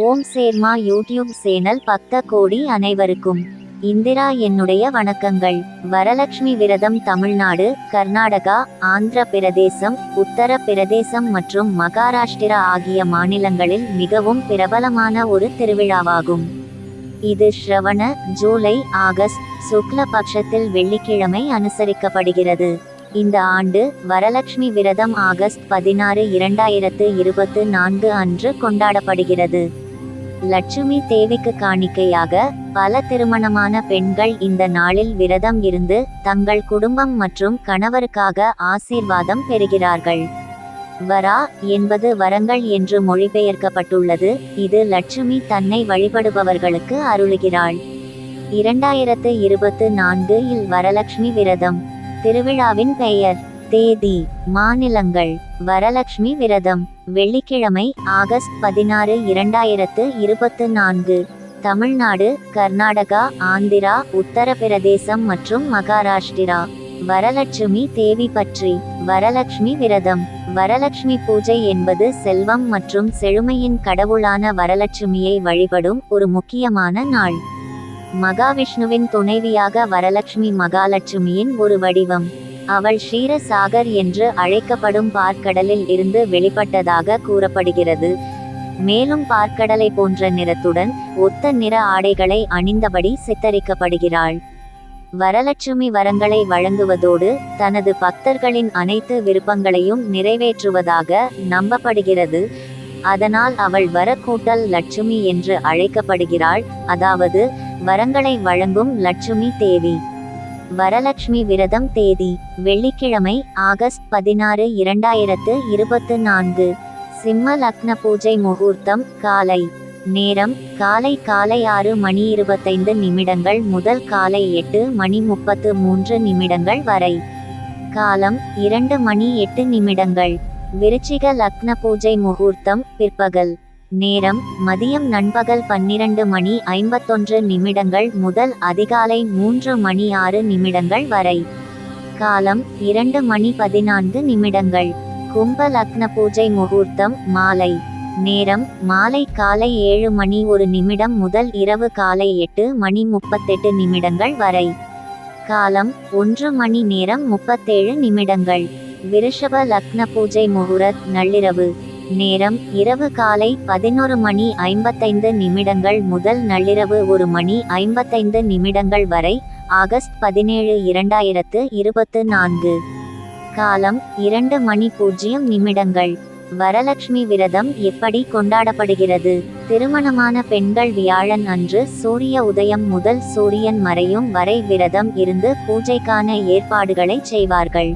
ஓம் சேர்மா YouTube channel பக்த கோடி அனைவருக்கும். இந்திரா என்னுடைய வணக்கங்கள். வரலட்சுமி விரதம் தமிழ்நாடு கர்நாடகா ஆந்திர பிரதேசம் உத்தர பிரதேசம் மற்றும் மகாராஷ்டிரா ஆகிய மாநிலங்களில் மிகவும் பிரபலமான ஒரு திருவிழாவாகும். இது ஸ்ரவண ஜூலை ஆகஸ்ட் சுக்ல பட்சத்தில் வெள்ளிக்கிழமை அனுசரிக்கப்படுகிறது. இந்த ஆண்டு வரலட்சுமி விரதம் ஆகஸ்ட் பதினாறு இரண்டாயிரத்து இருபத்து நான்கு அன்று கொண்டாடப்படுகிறது. லட்சுமி தேவிக்கு காணிக்கையாக பல திருமணமான பெண்கள் இந்த நாளில் விரதம் இருந்து தங்கள் குடும்பம் மற்றும் கணவருக்காக ஆசீர்வாதம் பெறுகிறார்கள். வரா என்பது வரங்கள் என்று மொழிபெயர்க்கப்பட்டுள்ளது. இது லட்சுமி தன்னை வழிபடுபவர்களுக்கு அருளுகிறாள். இரண்டாயிரத்து இருபத்து நான்கு இல் வரலட்சுமி விரதம். திருவிழாவின் பெயர் தேதி மாநிலங்கள் வரலட்சுமி விரதம் வெள்ளிக்கிழமை ஆகஸ்ட் பதினாறு இரண்டாயிரத்து இருபத்து நான்கு தமிழ்நாடு கர்நாடகா ஆந்திரா உத்தரப்பிரதேசம் மற்றும் மகாராஷ்டிரா வரலட்சுமி தேவி பற்றி வரலட்சுமி விரதம் வரலட்சுமி பூஜை என்பது செல்வம் மற்றும் செழுமையின் கடவுளான வரலட்சுமியை வழிபடும் ஒரு முக்கியமான நாள். மகாவிஷ்ணுவின் துணைவியாக வரலட்சுமி மகாலட்சுமியின் ஒரு வடிவம். அவள் ஷீரசாகர் என்று அழைக்கப்படும் பார்க்கடலில் இருந்து வெளிப்பட்டதாக கூறப்படுகிறது. மேலும் பார்க்கடலை போன்ற நிறத்துடன் ஒத்த நிற ஆடைகளை அணிந்தபடி சித்தரிக்கப்படுகிறாள். வரலட்சுமி வரங்களை வழங்குவதோடு தனது பக்தர்களின் அனைத்து விருப்பங்களையும் நிறைவேற்றுவதாக நம்பப்படுகிறது. அதனால் அவள் வரக்கூட்டல் லட்சுமி என்று அழைக்கப்படுகிறாள். அதாவது வரங்களை வழங்கும் லட்சுமி தேவி. வரலட்சுமி விரதம் தேதி வெள்ளிக்கிழமை ஆகஸ்ட் பதினாறு இரண்டாயிரத்து இருபத்து நான்கு. சிம்ம லக்ன பூஜை முகூர்த்தம் காலை நேரம் காலை காலை ஆறு மணி இருபத்தைந்து நிமிடங்கள் முதல் காலை எட்டு மணி முப்பத்து மூன்று நிமிடங்கள் வரை. காலம் இரண்டு மணி எட்டு நிமிடங்கள். விருச்சிக லக்ன பூஜை முகூர்த்தம் பிற்பகல். நேரம் மதியம் நண்பகல் பன்னிரண்டு மணி ஐம்பத்தொன்று நிமிடங்கள் முதல் அதிகாலை மூன்று மணி ஆறு நிமிடங்கள் வரை. காலம் இரண்டு மணி பதினான்கு நிமிடங்கள். கும்ப லக்ன பூஜை முகூர்த்தம் மாலை. நேரம் மாலை காலை ஏழு மணி ஒரு நிமிடம் முதல் இரவு காலை எட்டு மணி முப்பத்தெட்டு நிமிடங்கள் வரை. காலம் ஒன்று மணி நேரம் முப்பத்தேழு நிமிடங்கள். விருஷப லக்ன பூஜை முகூர்த் நள்ளிரவு. நேரம் இரவு காலை பதினொரு மணி ஐம்பத்தைந்து நிமிடங்கள் முதல் நள்ளிரவு ஒரு மணி ஐம்பத்தைந்து நிமிடங்கள் வரை ஆகஸ்ட் பதினேழு இரண்டாயிரத்து இருபத்து நான்கு. காலம் இரண்டு மணி பூஜ்ஜியம் நிமிடங்கள். வரலட்சுமி விரதம் எப்படி கொண்டாடப்படுகிறது? திருமணமான பெண்கள் வியாழன் அன்று சூரிய உதயம் முதல் சூரியன் மறையும் வரை விரதம் இருந்து பூஜைக்கான ஏற்பாடுகளை செய்வார்கள்.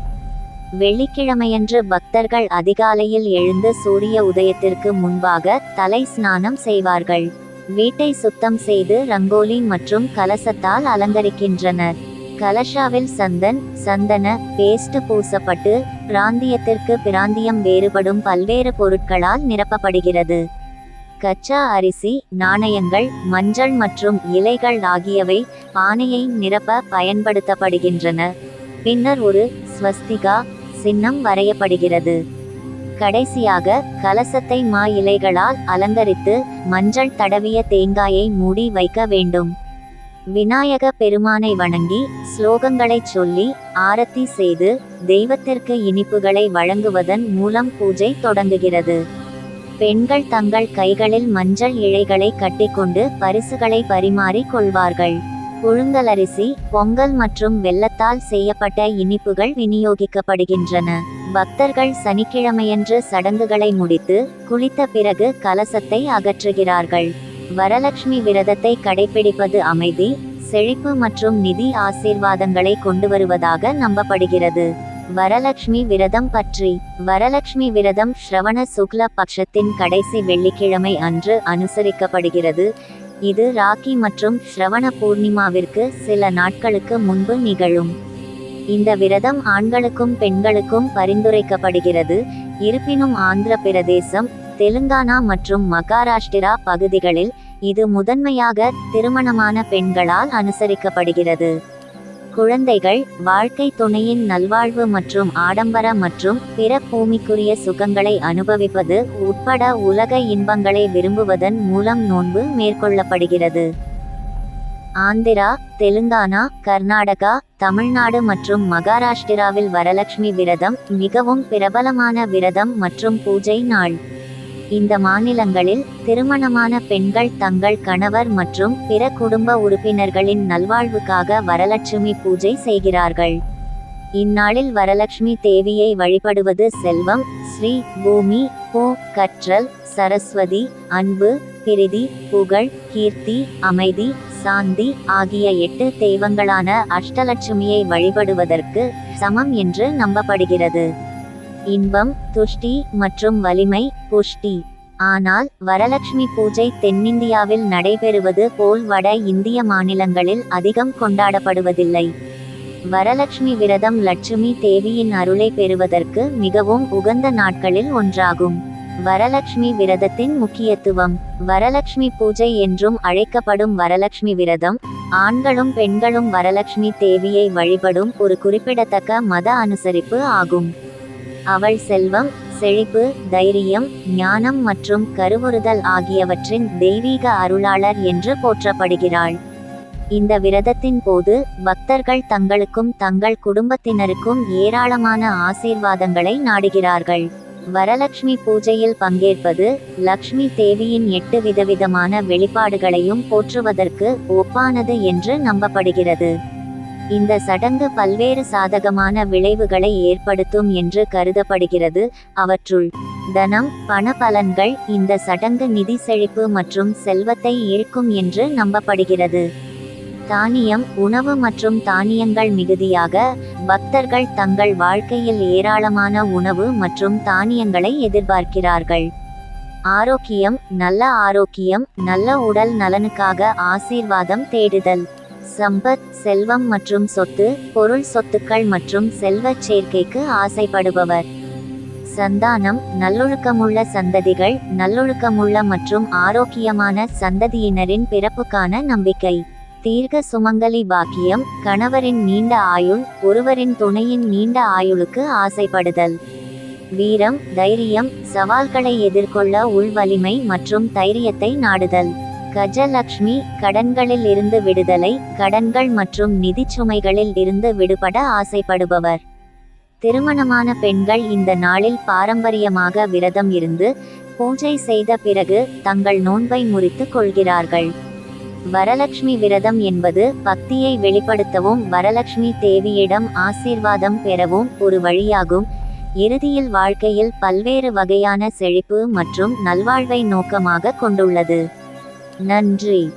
வெள்ளிக்கிழமையன்று பக்தர்கள் அதிகாலையில் எழுந்து சூரிய உதயத்திற்கு முன்பாக தலை ஸ்நானம் செய்வார்கள். வீட்டை சுத்தம் செய்து ரங்கோலி மற்றும் கலசத்தால் அலங்கரிக்கின்றனர். கலஷாவில் சந்தன் சந்தன பேஸ்ட் பூசப்பட்டு பிராந்தியத்திற்கு பிராந்தியம் வேறுபடும் பல்வேறு பொருட்களால் நிரப்பப்படுகிறது. கச்சா அரிசி நாணயங்கள் மஞ்சள் மற்றும் இலைகள் ஆகியவை பானையை நிரப்ப பயன்படுத்தப்படுகின்றன. பின்னர் ஒரு ஸ்வஸ்திகா சின்னம் வரையப்படுகிறது. கடைசியாக கலசத்தை மா இலைகளால் அலங்கரித்து மஞ்சள் தடவிய தேங்காயை மூடி வைக்க வேண்டும். விநாயக பெருமானை வணங்கி ஸ்லோகங்களைச் சொல்லி ஆரத்தி செய்து தெய்வத்திற்கு இனிப்புகளை வழங்குவதன் மூலம் பூஜை தொடங்குகிறது. பெண்கள் தங்கள் கைகளில் மஞ்சள் இழைகளை கட்டிக்கொண்டு பரிசுகளை பரிமாறிக் கொள்வார்கள். புழுங்கலரிசி பொங்கல் மற்றும் வெள்ளத்தால் செய்யப்பட்ட இனிப்புகள் விநியோகிக்கப்படுகின்றன. பக்தர்கள் சனிக்கிழமையன்று சடங்குகளை முடித்து குளித்த பிறகு கலசத்தை அகற்றுகிறார்கள். வரலட்சுமி விரதத்தை கடைபிடிப்பது அமைதி செழிப்பு மற்றும் நிதி ஆசீர்வாதங்களை கொண்டு வருவதாக நம்பப்படுகிறது. வரலட்சுமி விரதம் பற்றி. வரலட்சுமி விரதம் ஸ்ரவண சுக்ல பட்சத்தின் கடைசி வெள்ளிக்கிழமை அன்று அனுசரிக்கப்படுகிறது. இது ராக்கி மற்றும் ஸ்ரவண பூர்ணிமாவிற்கு சில நாட்களுக்கு முன்பு நிகழும். இந்த விரதம் ஆண்களுக்கும் பெண்களுக்கும் பரிந்துரைக்கப்படுகிறது. இருப்பினும் ஆந்திர பிரதேசம் தெலுங்கானா மற்றும் மகாராஷ்டிரா பகுதிகளில் இது முதன்மையாக திருமணமான பெண்களால் அனுசரிக்கப்படுகிறது. குழந்தைகள் வாழ்க்கை துணையின் நல்வாழ்வு மற்றும் ஆடம்பர மற்றும் பிற பூமிக்குரிய சுகங்களை அனுபவிப்பது உட்பட உலக இன்பங்களை விரும்புவதன் மூலம் நோன்பு மேற்கொள்ளப்படுகிறது. ஆந்திரா தெலுங்கானா கர்நாடகா தமிழ்நாடு மற்றும் மகாராஷ்டிராவில் வரலட்சுமி விரதம் மிகவும் பிரபலமான விரதம் மற்றும் பூஜை நாள். இந்த மாநிலங்களில் திருமணமான பெண்கள் தங்கள் கணவர் மற்றும் பிற குடும்ப உறுப்பினர்களின் நல்வாழ்வுக்காக வரலட்சுமி பூஜை செய்கிறார்கள். இந்நாளில் வரலட்சுமி தேவியை வழிபடுவது செல்வம். ஸ்ரீ பூமி போ கற்றல் சரஸ்வதி அன்பு பிரிதி புகழ் கீர்த்தி அமைதி சாந்தி ஆகிய எட்டு தெய்வங்களான அஷ்டலட்சுமியை வழிபடுவதற்கு சமம் என்று நம்பப்படுகிறது. இன்பம் துஷ்டி மற்றும் வலிமை புஷ்டி. ஆனால் வரலட்சுமி பூஜை தென்னிந்தியாவில் நடைபெறுவது போல் வட இந்திய மாநிலங்களில் அதிகம் கொண்டாடப்படுவதில்லை. வரலட்சுமி விரதம் லட்சுமி தேவியின் அருளை பெறுவதற்கு மிகவும் உகந்த நாட்களில் ஒன்றாகும். வரலட்சுமி விரதத்தின் முக்கியத்துவம் வரலட்சுமி பூஜை என்றும் அழைக்கப்படும் வரலட்சுமி விரதம் ஆண்களும் பெண்களும் வரலட்சுமி தேவியை வழிபடும் ஒரு குறிப்பிடத்தக்க மத அனுசரிப்பு ஆகும். அவள் செல்வம் செழிப்பு தைரியம் ஞானம் மற்றும் கருவுறுதல் ஆகியவற்றின் தெய்வீக அருளாளர் என்று போற்றப்படுகிறாள். இந்த விரதத்தின் போது பக்தர்கள் தங்களுக்கும் தங்கள் குடும்பத்தினருக்கும் ஏராளமான ஆசீர்வாதங்களை நாடுகிறார்கள். வரலட்சுமி பூஜையில் பங்கேற்பது லக்ஷ்மி தேவியின் எட்டு விதவிதமான வெளிப்பாடுகளையும் போற்றுவதற்கு ஒப்பானது என்று நம்பப்படுகிறது. இந்த சடங்கு பல்வேறு சாதகமான விளைவுகளை ஏற்படுத்தும் என்று கருதப்படுகிறது. அவற்றுள் தனம் பண பலன்கள் இந்த சடங்கு நிதி செழிப்பு மற்றும் செல்வத்தை ஈர்க்கும் என்று நம்பப்படுகிறது. தானியம் உணவு மற்றும் தானியங்கள் மிகுதியாக பக்தர்கள் தங்கள் வாழ்க்கையில் ஏராளமான உணவு மற்றும் தானியங்களை எதிர்பார்க்கிறார்கள். ஆரோக்கியம் நல்ல ஆரோக்கியம் நல்ல உடல் நலனுக்காக ஆசீர்வாதம் தேடுதல். சம்பத் செல்வம் மற்றும் சொத்து பொருள் சொத்துக்கள் மற்றும் செல்வச் சேர்க்கைக்கு ஆசைப்படுபவர். சந்தானம் நல்லொழுக்கமுள்ள சந்ததிகள் நல்லொழுக்கமுள்ள மற்றும் ஆரோக்கியமான சந்ததியினரின் பிறப்புக்கான நம்பிக்கை. தீர்க்க சுமங்கலி பாக்கியம் கணவரின் நீண்ட ஆயுள் ஒருவரின் துணையின் நீண்ட ஆயுளுக்கு ஆசைப்படுதல். வீரம் தைரியம் சவால்களை எதிர்கொள்ள உள்வலிமை மற்றும் தைரியத்தை நாடுதல். கஜலக்ஷ்மி கடன்களில் இருந்து விடுதலை கடன்கள் மற்றும் நிதிச் சுமைகளில் இருந்து விடுபட ஆசைப்படுபவர். திருமணமான பெண்கள் இந்த நாளில் பாரம்பரியமாக விரதம் இருந்து பூஜை செய்த பிறகு தங்கள் நோன்பை முறித்துக் கொள்கிறார்கள். வரலட்சுமி விரதம் என்பது பக்தியை வெளிப்படுத்தவும் வரலட்சுமி தேவியிடம் ஆசீர்வாதம் பெறவும் ஒரு வழியாகும். இறுதியில் வாழ்க்கையில் பல்வேறு வகையான செழிப்பு மற்றும் நல்வாழ்வை நோக்கமாக கொண்டுள்ளது. நன்றி.